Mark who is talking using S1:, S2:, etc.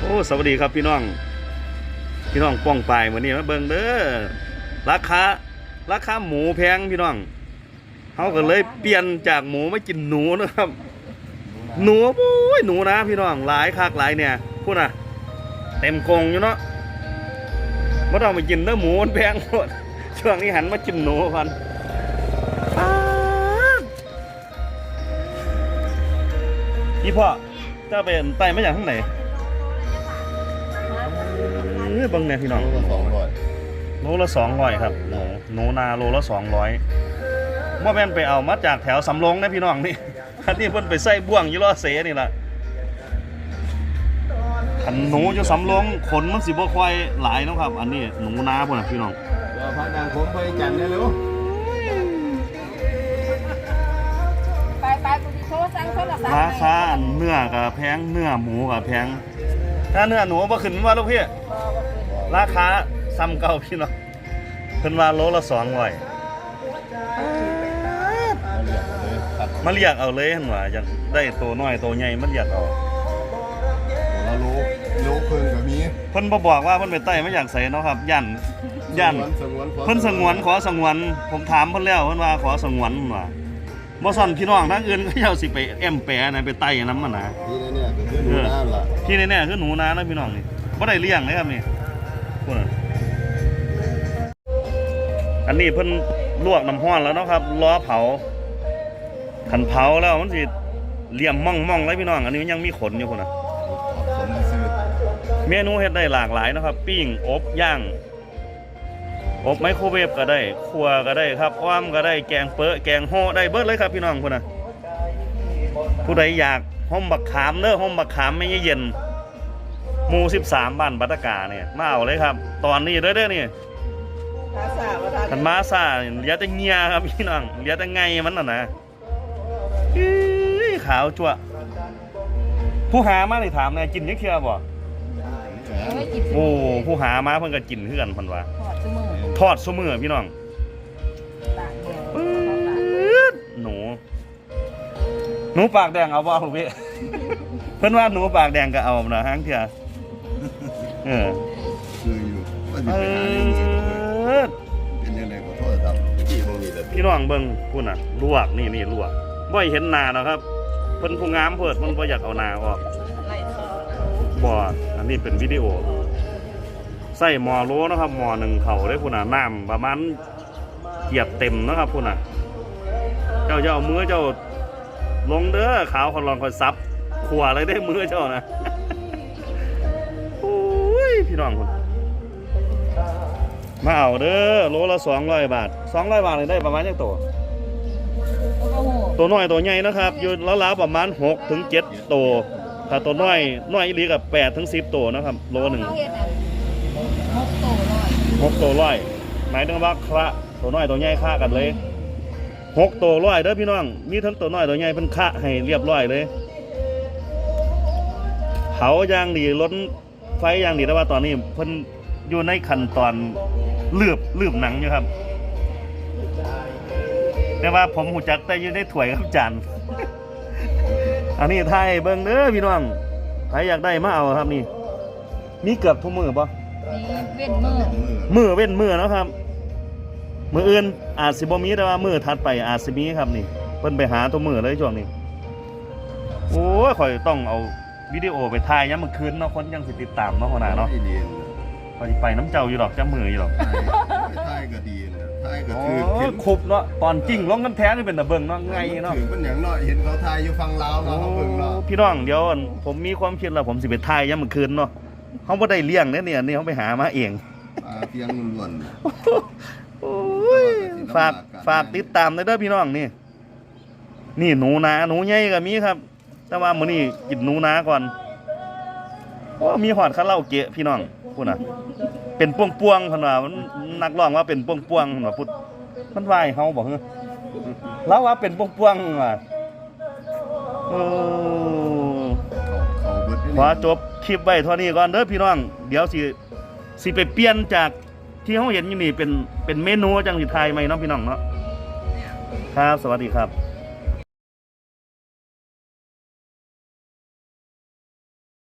S1: โอ้สวัสดีครับพี่น้อง พี่น้องป้องปลายวันนี้มาเบิ่งเด้อราคาราคาหมูแพงพี่น้องเขาก็เลยเปลี่ยนจากหมูมากินหนูนะครับ หนูโอ้ยหนูนะพี่น้องหลายคักหลายเนี่ยพูดนะเต็มกรงอยู่เนาะไม่ต้องไปกินเนื้อหมูมันแพงหมดช่วงนี้หันมากินหนูก่อนพี่พ่อจ้าเป็นไตมาจากข้างไหน เอ้ยเบังเนี่ยพี่น้อง
S2: สองร้อย
S1: โลละสองร้อยครับหนูหนูนาโลละสองร้อยว่าแม่นไปเอามาจากแถวสำโรงนะพี่น้องนี่ อันนี้เพิ่นไปใส่บ่วงอยี่ล้อเสนี่ล่ะขันหนูอยู่สำโรงขนมันสิบ่ค่อยหลายเนาะครับ อันนี้หนูนาพุ่นน่ะพี่น้อง
S2: เดี๋ยวพักดังผมไปจันทร์ได้เร็ว
S3: ไปไปกูจะโทรสั่งโทรศัพท์
S1: ราคาอันเนื้อกับแพงเนื้อหมูกับแพง ถ้าเนื้อหนูบ่ขึ้นว่าลูกพี่ ราคาซ้ำเก่าพี่น้องเพิ่นว่าโลละสองร้อย
S2: มาเรียกมาเลยครับ
S1: มาเรียกเอาเลยเห็นว่าอยากได้ตัวน้อยตัวใหญ่มาเรียกเอา
S2: เรารู้รู้เพิ่งกับมี
S1: เพิ่นบ่บอกว่าเพิ่นไปไต่มาอยากใส่เนาะครับยันยัน
S2: สงวน
S1: เพิ่นสงวนขอสงวนผมถามเพิ่นแล้วเพิ่นว่าขอสงวนเพิ่นว่า บ่ซ่อนพี่น้องทางอื่นเขาเจ้าสิไปแอมแปะนะไปไต่นำมันนะ
S2: นี่เนี่ยก็คือดูน้ำล่ะ
S1: ที่แน่ๆคือหนูนานะพี่น้องนี่บ่ได้เลี้ยงเลยครับนี่พุ่นน่ะอันนี้เพิ่นลวกน้ำร้อนแล้วเนาะครับรอเผาคันเผาแล้วมันสิเหลี่ยมม่องๆเลยพี่น้อง อันนี้มันยังมีขนอยู่พุ่นน่ะ
S2: สมซื้อ
S1: เมนูเฮ็ดได้หลากหลายนะครับ ปิ้งอบย่าง อบไมโครเวฟก็ได้ครัวก็ได้ครับอ้อมก็ได้แกงเปอะแกงห่อได้เบิดเลยครับพี่น้องพุ่นน่ะผู้ใดอยากห้อมบักขามเด้อห้อมบักขามไม่เย็นหมู่13บ้านบัตตกาเนี่ยมาเอาเลยครับ ตอนนี้เด้อเด้อนี่
S3: ภาษาประธาน
S1: คันมาซ่าเหลือแต่เงียครับพี่น้องเหลือแต่ไงมันน่ะนะอื้อขาวจั่วผู้หามาได้ถามแหนะกินยังเชื่อบ่
S3: เอ้ยจิต
S1: โอ้ผู้หามาเพิ่นก็กินคือกันเพิ่นว่า
S3: ถอดสมือ
S1: ทอดซุมือพี่น้อง
S3: ตากแดด
S1: ปื๊ดหนู หนูปากแดงเอาบ่ลูกพี่เพิ่นว่าหนูปากแดงก็เอานะฮางเถื่อเออ
S2: คืออยู่ว่าจะ
S1: เอ
S2: ไปหาเรื่องสิ
S1: อ
S2: เป็นยังไงก็โทษครับที่บ่มีแต่
S1: พี่น้องเบิ่งพุ่นน่ะลวกนี่นี่ลวกบ่ให้เห็นหน้าเนาะครับเพิ่นผู้งามเพิ่นเพิ่นบ่อยากเอาหน้าออก
S3: ไล่ทอด
S1: บ่อันนี้เป็นวิดีโอ ใส่หมอโลนะครับหม้อหนึ่งเขาได้พุ่นน่ะน้ำประมาณเหยียบเต็มนะครับพุ่นน่ะ เจ้าเจะเอามือเจ้าลงเด้อขาวคนรองคอยซับขวาเลยได้มือเจ้านะโอ้ยพี่น้องคนมาเอาเด้อโลละสองร้อยบาทสองร้อยบาทเลยได้ประมาณยังตัวตัวน้อยตัวใหญ่นะครับ อยู่แล้วๆประมาณหกถึงเจ็ดตัวถ้าตัวน้อยน้อยอีหลีกับแปดถึงสิบตัวนะครับ โลหนึ่ง
S3: หกตั
S1: วร้อยหมายถึงว่าคละตัวน้อยตัวใหญ่ค่ากันเลยหกตัวร้อยเด้อพี่น้องมีทั้งตัวน้อยตัวใหญ่เพิ่นคะให้เรียบร้อยเลยเผาย่างดีล้นไฟย่างดีแต่ว่าตอนนี้เพิ่นอยู่ในขั้นตอนเลือบเลือบหนังอยู่ครับ แต่ว่าผมหูจักแต่อยู่ในถ้วยครับจานอันนี้ไทยเบิ่งเด้อพี่น้องใครอยากได้มาเอาครับนี่ มีเกือบทุกมือปะ
S3: เว้นมือ
S2: มือ
S1: มือเว้นมือเนาะครับ มืออื่นอาจสิบ่มีแต่ว่ามือถัดไปอาจสิมีครับนี่ เพิ่นไปหาตัวมือเลยช่วงนี้ โอ้ยข่อยต้องเอาวิดีโอไปถ่ายยามมื้อคืนเนาะคนยังสิติดตามเนาะหัวหน้าเนาะ
S2: ที่ดี
S1: ข่อยสิไปน้ำเจ้าอยู่ดอกจ้ามืออยู่ดอก
S2: ท้ายก็ดีนะท้ายก็
S1: โอ้
S2: คือเห็น
S1: คุบเนาะตอนจริงลงกันแท้นี่เป็นตะเบิ่งเนาะไงเนาะ
S2: ถือเป็นอย่างน้อยเห็นเขาทายอยู่ฝั่งลาวเนาะเขาเบิ่งเนาะ
S1: พี่น้องเดี๋ยวอันผมมีความคิดแล้วผมสิไปถ่ายยามมื้อคืนเนาะ เฮาบ่ได้เลี้ยงเด้อเนี่ยนี่เฮาไปหามาเอง
S2: ปลาเพียงล้วน
S1: โอ้ยฝากฝากติดตามด้วยเด้อพี่น้องนี่ นี่หนูนาหนูใหญ่ก็มีครับ แต่ว่ามื้อนี้กินหนูนาก่อนโอ้มีหอดคาราโอเกะพี่น้องพูดน่ะ เป็นพวงพวงๆเพิ่นว่ามันนักร้องว่าเป็นพวงพวงๆเพิ่นว่าพูดมันว่าให้เฮาบ่ฮึแล้วว่าเป็นพวงพวงๆว่าโอ้
S2: เขาเขาเบิด
S1: ขอจบคลิปไว้เท่านี้ก่อนเด้อพี่น้อง เดี๋ยวสิสิไปเปลี่ยนจากที่เขาเห็นอยู่นี่เป็นเป็นเมนูจังสิทยไหม่เนาะพี่น้องเนาะครับ สวัสดีครับ